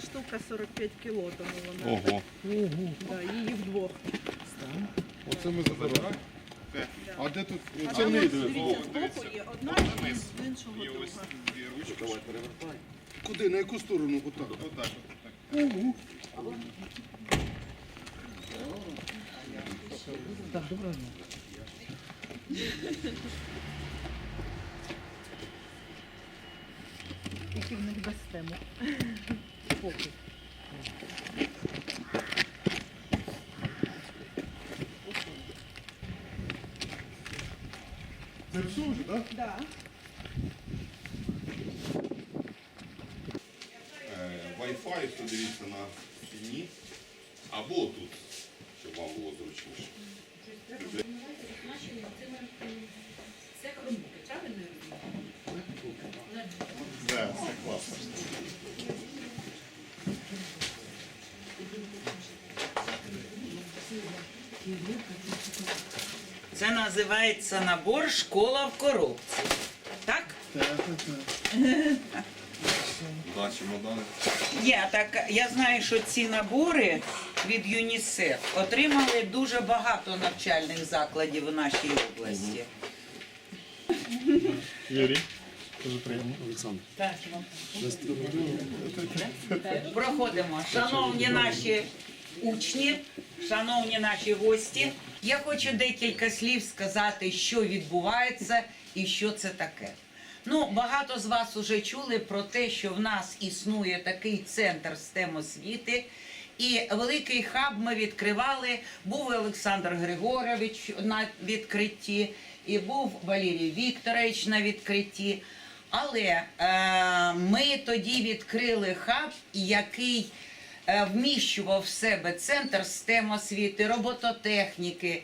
одна штука 45 кіло, тому вона Ого. да, її вдвох. Оце ми забираємо. А де тут? А Це там не ось, дивіться, збоку є одна і з іншого друга. дві ручки. Куди? На яку сторону? Отак. Отак. Ого. Тільки в них без тему. Поки. Це все вже, так? Да. Wi-Fi, то дивіться на стіні. Або тут, Це називається набор школа в коробці. Так? Да, чемодани. Є так. Я знаю, що ці набори від ЮНІСЕФ отримали дуже багато навчальних закладів у нашій області. Юрій, дуже приємно. Олександр. Так, Проходимо. Шановні наші учні, шановні наші гості, я хочу декілька слів сказати, що відбувається і що це таке. Ну, багато з вас вже чули про те, що в нас існує такий центр STEM освіти. І великий хаб ми відкривали. Був Олександр Григорович на відкритті, і був Валерій Вікторович на відкритті. Але е, ми тоді відкрили хаб, який вміщував в себе центр STEM освіти, робототехніки.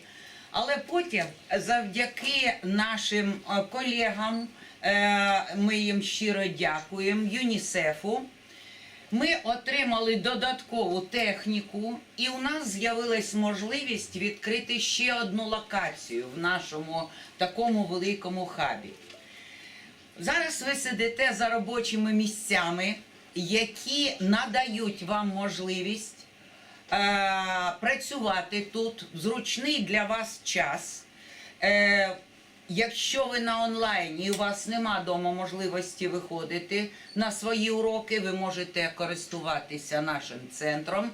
Але потім, завдяки нашим е, колегам, е, ми їм щиро дякуємо, ЮНІСЕФу. Ми отримали додаткову техніку, і у нас з'явилась можливість відкрити ще одну локацію в нашому такому великому хабі. Зараз ви сидите за робочими місцями, які надають вам можливість е, працювати тут в зручний для вас час. Е, Якщо ви на онлайні і у вас нема вдома можливості виходити на свої уроки, ви можете користуватися нашим центром.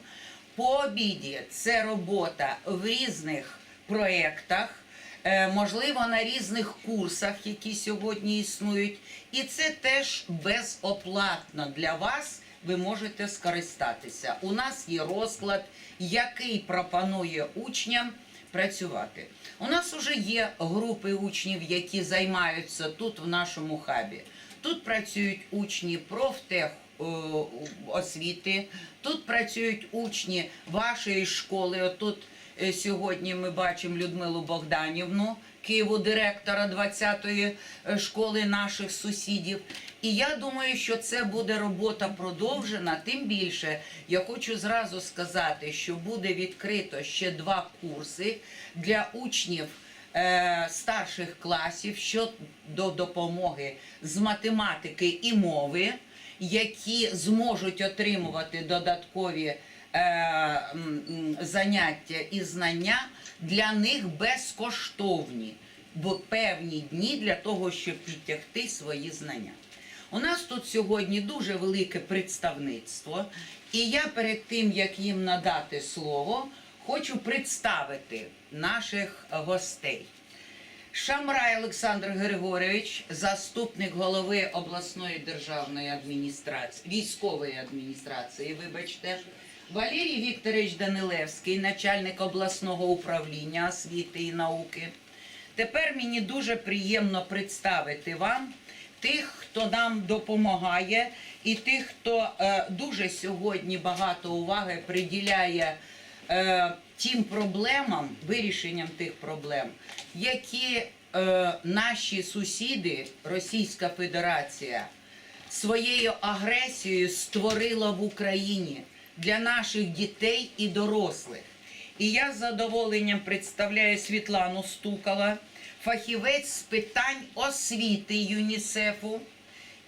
По обіді це робота в різних проєктах, можливо, на різних курсах, які сьогодні існують. І це теж безоплатно для вас. Ви можете скористатися. У нас є розклад, який пропонує учням працювати. У нас вже є групи учнів, які займаються тут в нашому хабі. Тут працюють учні профтех е, освіти, тут працюють учні вашої школи. Отут е, сьогодні ми бачимо Людмилу Богданівну, Києву директора 20-ї е, школи наших сусідів. І я думаю, що це буде робота продовжена. Тим більше я хочу зразу сказати, що буде відкрито ще два курси для учнів е, старших класів щодо допомоги з математики і мови, які зможуть отримувати додаткові е, заняття і знання для них безкоштовні в певні дні для того, щоб підтягти свої знання. У нас тут сьогодні дуже велике представництво, і я перед тим, як їм надати слово, хочу представити наших гостей. Шамрай Олександр Григорович, заступник голови обласної державної адміністрації, військової адміністрації, вибачте. Валерій Вікторович Данилевський, начальник обласного управління освіти і науки. Тепер мені дуже приємно представити вам тих, хто нам допомагає, і тих, хто е, дуже сьогодні багато уваги приділяє е, тим проблемам, вирішенням тих проблем, які е, наші сусіди, Російська Федерація, своєю агресією створила в Україні для наших дітей і дорослих. І я з задоволенням представляю Світлану Стукала, фахівець з питань освіти ЮНІСЕФу.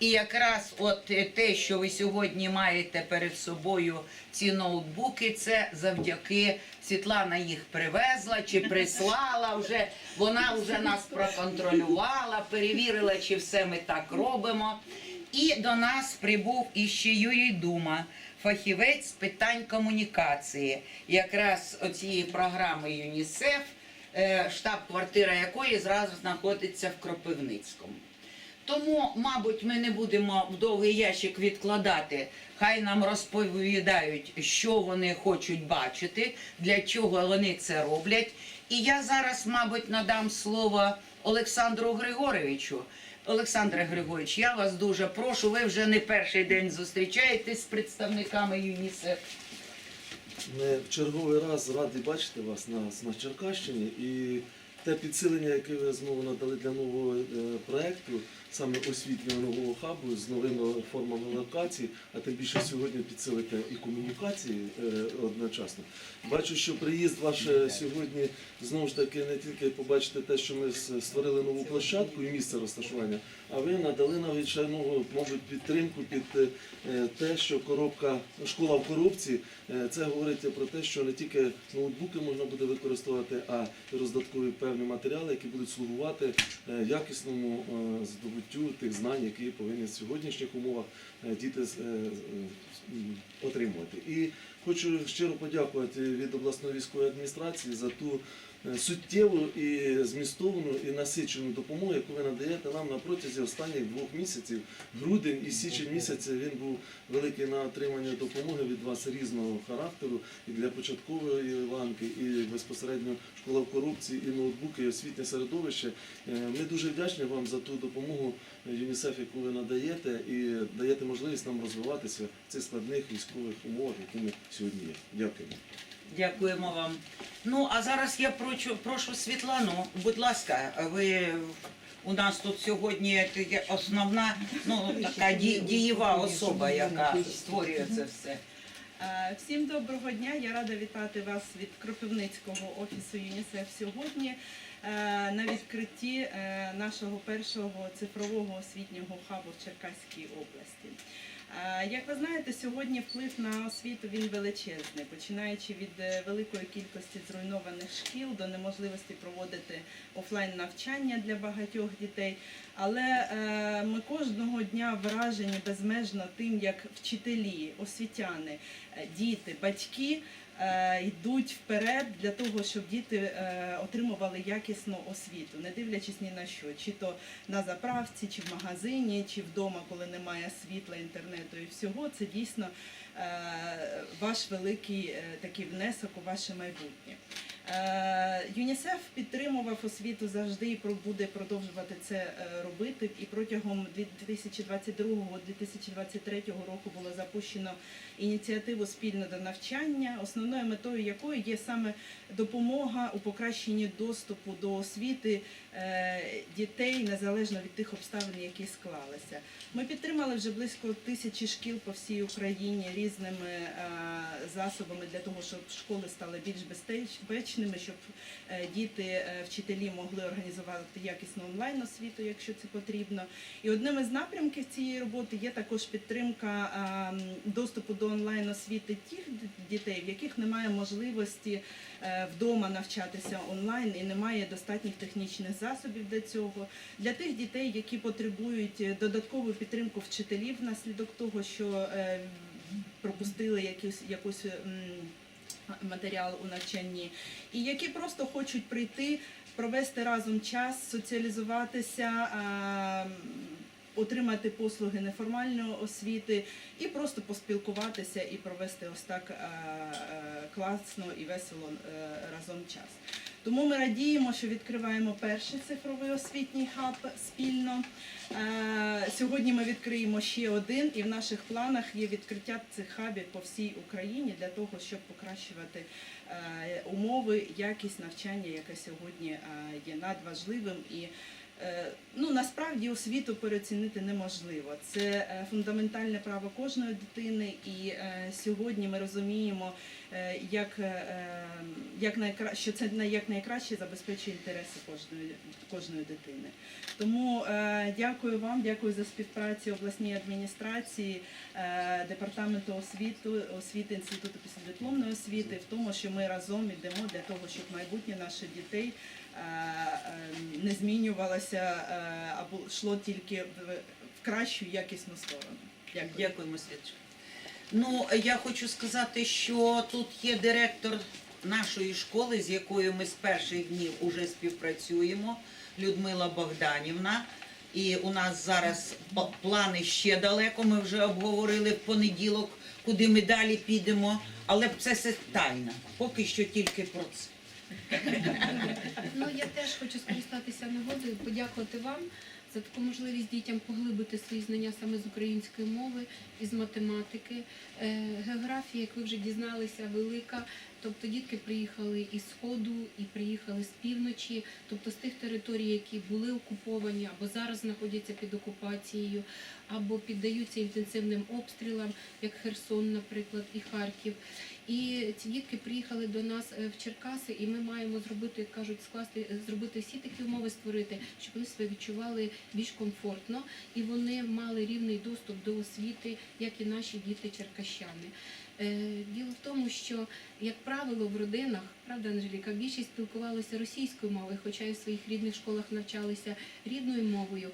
І якраз от те, що ви сьогодні маєте перед собою, ці ноутбуки, це завдяки Світлана їх привезла чи прислала вже. Вона вже нас проконтролювала, перевірила, чи все ми так робимо. І до нас прибув іще Юрій Дума, фахівець з питань комунікації, якраз оцієї програми ЮНІСЕФ, е, штаб-квартира якої зразу знаходиться в Кропивницькому. Тому, мабуть, ми не будемо в довгий ящик відкладати. Хай нам розповідають, що вони хочуть бачити, для чого вони це роблять. І я зараз, мабуть, надам слово Олександру Григоровичу. Олександре Григорович, я вас дуже прошу. Ви вже не перший день зустрічаєтесь з представниками ЮНІСЕФ. Ми в черговий раз раді бачити вас на, на Черкащині і те підсилення, яке ви знову надали для нового е, проекту, саме освітнього нового хабу з новими формами локації, а тим більше сьогодні підсилити і комунікації е, одночасно. Бачу, що приїзд ваш е, сьогодні знову ж таки не тільки побачити те, що ми створили нову площадку і місце розташування, а ви надали навіть ще нову, мабуть, підтримку під е, те, що коробка школа в коробці. е, Це говорить про те, що не тільки ноутбуки можна буде використовувати, а й роздаткові певні матеріали, які будуть слугувати е, якісному здобуттю тих знань, які повинні в сьогоднішніх умовах діти отримувати. І хочу щиро подякувати від обласної військової адміністрації за ту суттєву і змістовну і насичену допомогу, яку ви надаєте нам на протязі останніх двох місяців. Грудень і січень місяця він був великий на отримання допомоги від вас різного характеру і для початкової ланки, і безпосередньо школа в корупції, і ноутбуки, і освітнє середовище. Е, Ми дуже вдячні вам за ту допомогу е, ЮНІСЕФ, яку ви надаєте, і даєте можливість нам розвиватися в цих складних військових умовах, які ми сьогодні є. Дякую. Дякуємо вам. Ну а зараз я прошу, прошу Світлану, будь ласка, ви у нас тут сьогодні основна, ну така ді- дієва особа, яка створює це все. Всім доброго дня. Я рада вітати вас від Кропивницького офісу ЮНІСЕФ сьогодні е, на відкритті е, нашого першого цифрового освітнього хабу в Черкаській області. Як ви знаєте, сьогодні вплив на освіту він величезний, починаючи від е, великої кількості зруйнованих шкіл до неможливості проводити офлайн навчання для багатьох дітей. Але е, ми кожного дня вражені безмежно тим, як вчителі, освітяни, е, діти, батьки йдуть вперед для того, щоб діти е, отримували якісну освіту, не дивлячись ні на що, чи то на заправці, чи в магазині, чи вдома, коли немає світла, інтернету і всього. Це дійсно е, ваш великий е, такий внесок у ваше майбутнє. Е, ЮНІСЕФ підтримував освіту завжди і буде продовжувати це е, робити. І протягом 2022-2023 року було запущено ініціативу спільно до навчання, основною метою якої є саме допомога у покращенні доступу до освіти е, дітей незалежно від тих обставин, які склалися. Ми підтримали вже близько тисячі шкіл по всій Україні різними е, засобами для того, щоб школи стали більш безпечними, щоб е, діти, вчителі могли організувати якісну онлайн освіту, якщо це потрібно. І одним із напрямків цієї роботи є також підтримка доступу до онлайн освіти тих дітей, в яких немає можливості е, вдома навчатися онлайн і немає достатніх технічних засобів для цього. Для тих дітей, які потребують е, додаткову підтримку вчителів внаслідок того, що е, пропустили якусь якусь. Матеріал у навчанні, і які просто хочуть прийти, провести разом час, соціалізуватися, отримати послуги неформальної освіти і просто поспілкуватися і провести ось так а, а, класно і весело е, разом час. Тому ми радіємо, що відкриваємо перший цифровий освітній хаб спільно. Е, Сьогодні ми відкриємо ще один, і в наших планах є відкриття цих хабів по всій Україні для того, щоб покращувати е, умови, якість навчання, яке сьогодні е, є надважливим і. Е, Ну насправді освіту переоцінити неможливо. Це е, фундаментальне право кожної дитини, і е, сьогодні ми розуміємо як, е, як найкра... що це на- як найкраще забезпечує інтереси кожної, кожної дитини. Тому е, дякую вам, дякую за співпрацю обласній адміністрації, е, департаменту освіти, освіти інституту післядипломної освіти, в тому, що ми разом йдемо для того, щоб майбутнє наших дітей е, е, не змінювалося е, або йшло тільки в, кращу якісну сторону. Дякую. Дякуємо, Святчик. Ну, я хочу сказати, що тут є директор нашої школи, з якою ми з перших днів уже співпрацюємо, Людмила Богданівна. І у нас зараз плани ще далеко. Ми вже обговорили в понеділок, куди ми далі підемо. Але це все тайна. Поки що тільки про це. Ну я теж хочу скористатися нагодою, подякувати вам за таку можливість дітям поглибити свої знання саме з української мови і з математики. Е, Географія, як ви вже дізналися, велика. Тобто дітки приїхали із сходу і приїхали з півночі, тобто з тих територій, які були окуповані або зараз знаходяться під окупацією, або піддаються інтенсивним обстрілам, як Херсон, наприклад, і Харків. І ці дітки приїхали до нас е, в Черкаси, і ми маємо зробити, як кажуть, скласти, е, зробити всі такі умови створити, щоб вони себе відчували більш комфортно і вони мали рівний доступ до освіти, як і наші діти черкащани. Е, Діло в тому, що, як правило, в родинах, правда, Анжеліка, більшість спілкувалися російською мовою, хоча і в своїх рідних школах навчалися рідною мовою,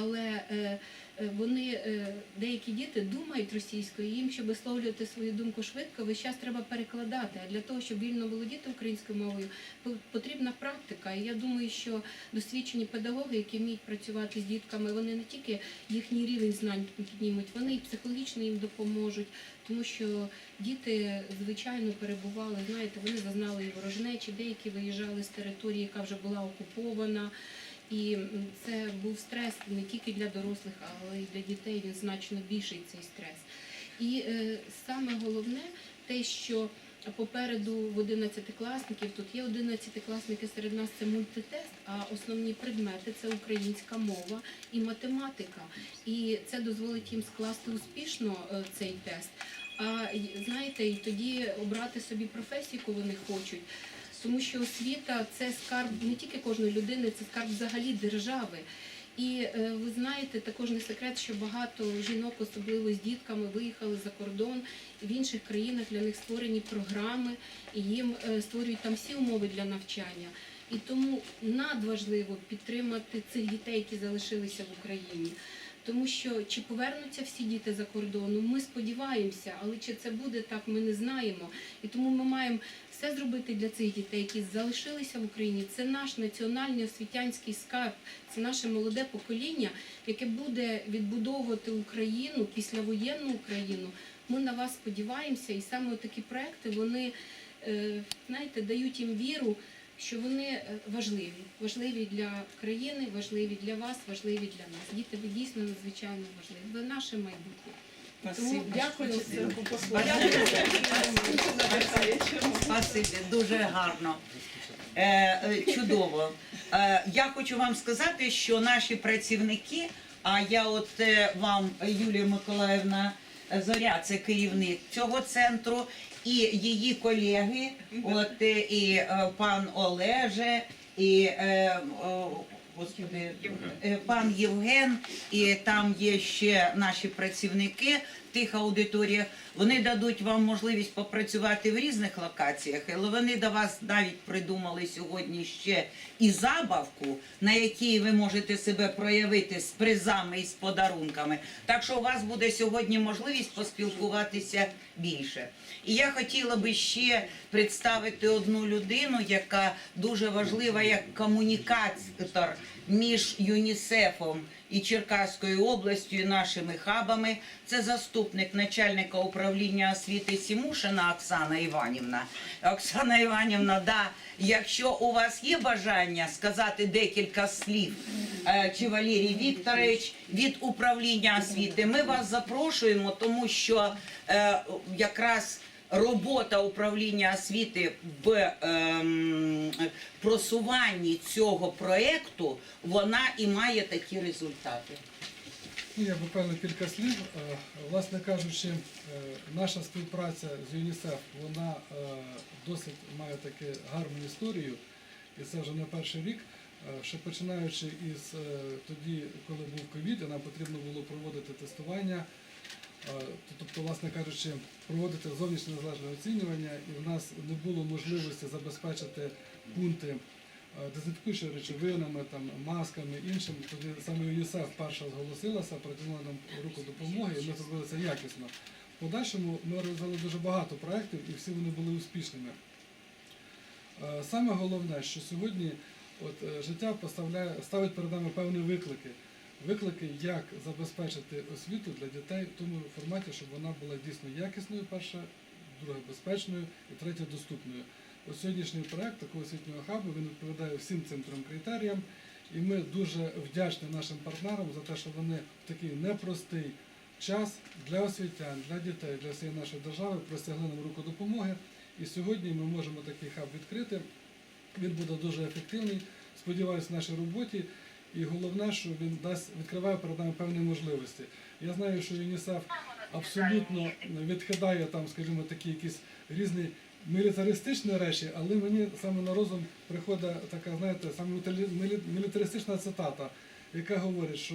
але е, е, вони, е, деякі діти думають російською, їм, щоб висловлювати свою думку швидко, весь час треба перекладати. А для того, щоб вільно володіти українською мовою, по- потрібна практика. І я думаю, що досвідчені педагоги, які вміють працювати з дітками, вони не тільки їхній рівень знань піднімуть, вони і психологічно їм допоможуть, тому що діти звичайно перебували, знаєте, вони зазнали і ворожнечі, деякі виїжджали з території, яка вже була окупована. І це був стрес не тільки для дорослих, але й для дітей. Він значно більший цей стрес. І е, саме головне те, що попереду в 11-класників, тут є 11-класники серед нас, це мультитест, а основні предмети це українська мова і математика. І це дозволить їм скласти успішно е, цей тест. А знаєте, і тоді обрати собі професію, яку вони хочуть. Тому що освіта це скарб не тільки кожної людини, це скарб взагалі держави. І е, ви знаєте, також не секрет, що багато жінок, особливо з дітками, виїхали за кордон в інших країнах для них створені програми, і їм е, створюють там всі умови для навчання. І тому надважливо підтримати цих дітей, які залишилися в Україні. Тому що чи повернуться всі діти за кордону, ми сподіваємося, але чи це буде так, ми не знаємо. І тому ми маємо все зробити для цих дітей, які залишилися в Україні. Це наш національний освітянський скарб, це наше молоде покоління, яке буде відбудовувати Україну, післявоєнну Україну. Ми на вас сподіваємося, і саме такі проекти вони е, знаєте, дають їм віру, що вони е, важливі, важливі для країни, важливі для вас, важливі для нас. Діти, ви дійсно надзвичайно важливі. Ви наше майбутнє. Тому Дякую Спасибо. це. Спасибі, дуже гарно. Е, е, чудово. Е, я хочу вам сказати, що наші працівники, а я от вам, Юлія Миколаївна Зоря, це керівник цього центру, і її колеги, от і пан Олеже, і господи, е, пан Євген, і там є ще наші працівники тих аудиторіях. Вони дадуть вам можливість попрацювати в різних локаціях, але вони до вас навіть придумали сьогодні ще і забавку, на якій ви можете себе проявити з призами і з подарунками. Так що у вас буде сьогодні можливість поспілкуватися більше. І я хотіла би ще представити одну людину, яка дуже важлива як комунікатор між ЮНІСЕФом і Черкаською областю і нашими хабами. Це заступник начальника управління освіти Сімушина Оксана Іванівна. Оксана Іванівна, да, якщо у вас є бажання сказати декілька слів, е, чи Валерій Вікторович від управління освіти, ми вас запрошуємо, тому що е, якраз робота управління освіти в ем, просуванні цього проекту, вона і має такі результати. Ну, я буквально кілька слів. Е, Власне кажучи, е, наша співпраця з ЮНІСЕФ вона е, досить має таку гарну історію, і це вже не перший рік. Ще починаючи із тоді, коли був ковід, нам потрібно було проводити тестування, тобто, власне кажучи, проводити зовнішнє незалежне оцінювання, і в нас не було можливості забезпечити пункти е, дезінфікуючими речовинами, там, масками, іншим. Тоді саме ЮНІСЕФ перша зголосилася, протягнула нам руку допомоги, і ми зробили це якісно. В подальшому ми реалізували дуже багато проєктів, і всі вони були успішними. Е, Саме головне, що сьогодні от, е, життя ставить перед нами певні виклики. Виклики, як забезпечити освіту для дітей в тому форматі, щоб вона була дійсно якісною, перше, друге безпечною і третє доступною. Ось сьогоднішній проект такого освітнього хабу він відповідає всім цим трьом критеріям. І ми дуже вдячні нашим партнерам за те, що вони в такий непростий час для освітян, для дітей, для всієї нашої держави простягли нам руку допомоги. І сьогодні ми можемо такий хаб відкрити. Він буде дуже ефективний. Сподіваюся, в нашій роботі. І головне, що він дасть відкриває перед нами певні можливості. Я знаю, що ЮНІСЕФ абсолютно відкидає там, скажімо, такі якісь різні мілітаристичні речі, але мені саме на розум приходить така, знаєте, саме мілітаристична цитата, яка говорить, що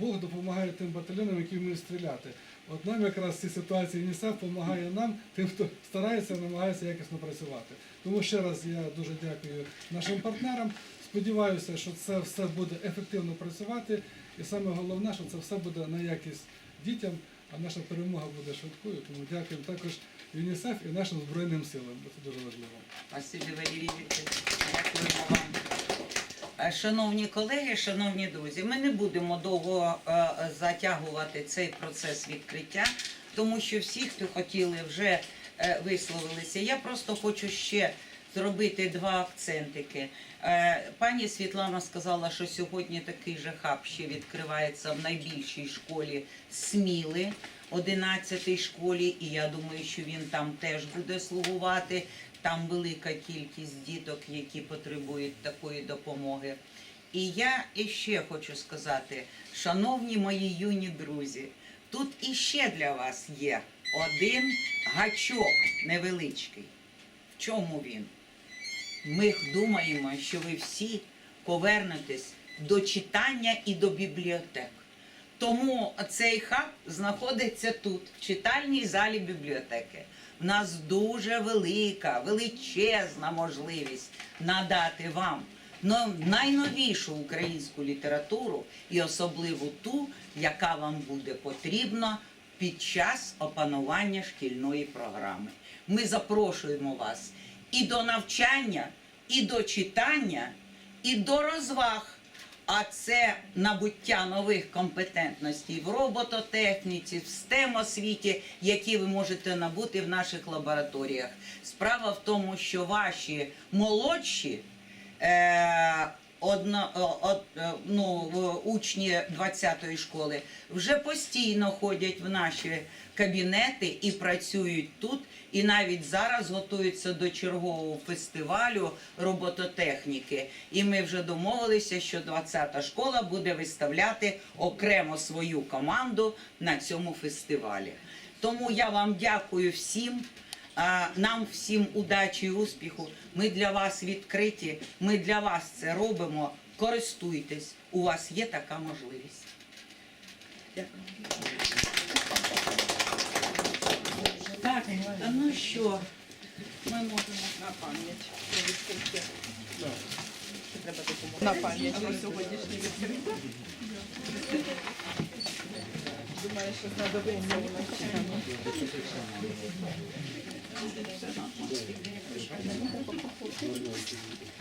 Бог допомагає тим батальйонам, які вміють стріляти. От нам якраз в ситуації ЮНІСЕФ допомагає нам, тим, хто старається, намагається якісно працювати. Тому ще раз я дуже дякую нашим партнерам. Сподіваюся, що це все буде ефективно працювати. І саме головне, що це все буде на якість дітям, а наша перемога буде швидкою. Тому дякуємо також ЮНІСЕФ і нашим Збройним силам, це дуже важливо. Спасибі, Валерій. Дякуємо вам. Е, Шановні колеги, шановні друзі, ми не будемо довго е, затягувати цей процес відкриття, тому що всі, хто хотіли, вже е, висловилися. Я просто хочу ще зробити два акцентики. Е, Пані Світлана сказала, що сьогодні такий же хаб ще відкривається в найбільшій школі Сміли, 11-й школі, і я думаю, що він там теж буде слугувати. Там велика кількість діток, які потребують такої допомоги. І я іще хочу сказати, шановні мої юні друзі, тут іще для вас є один гачок невеличкий. В чому він? Ми думаємо, що ви всі повернетесь до читання і до бібліотек. Тому цей хаб знаходиться тут, в читальній залі бібліотеки. У нас дуже велика, величезна можливість надати вам найновішу українську літературу і особливо ту, яка вам буде потрібна під час опанування шкільної програми. Ми запрошуємо вас і до навчання, і до читання, і до розваг. А це набуття нових компетентностей в робототехніці, в STEM освіті, які ви можете набути в наших лабораторіях. Справа в тому, що ваші молодші е, одно, о- от, е, ну, учні 20-ї школи вже постійно ходять в наші кабінети і працюють тут. І навіть зараз готуються до чергового фестивалю робототехніки. І ми вже домовилися, що 20-та школа буде виставляти окремо свою команду на цьому фестивалі. Тому я вам дякую всім. Нам всім удачі і успіху. Ми для вас відкриті. Ми для вас це робимо. Користуйтесь. У вас є така можливість. Дякую. Так, ну що, ми можемо На пам'ять відкриття. Треба допомогти. На пам'ять про сьогоднішнє відкриття. Думаю, що знадобиться у навчанні.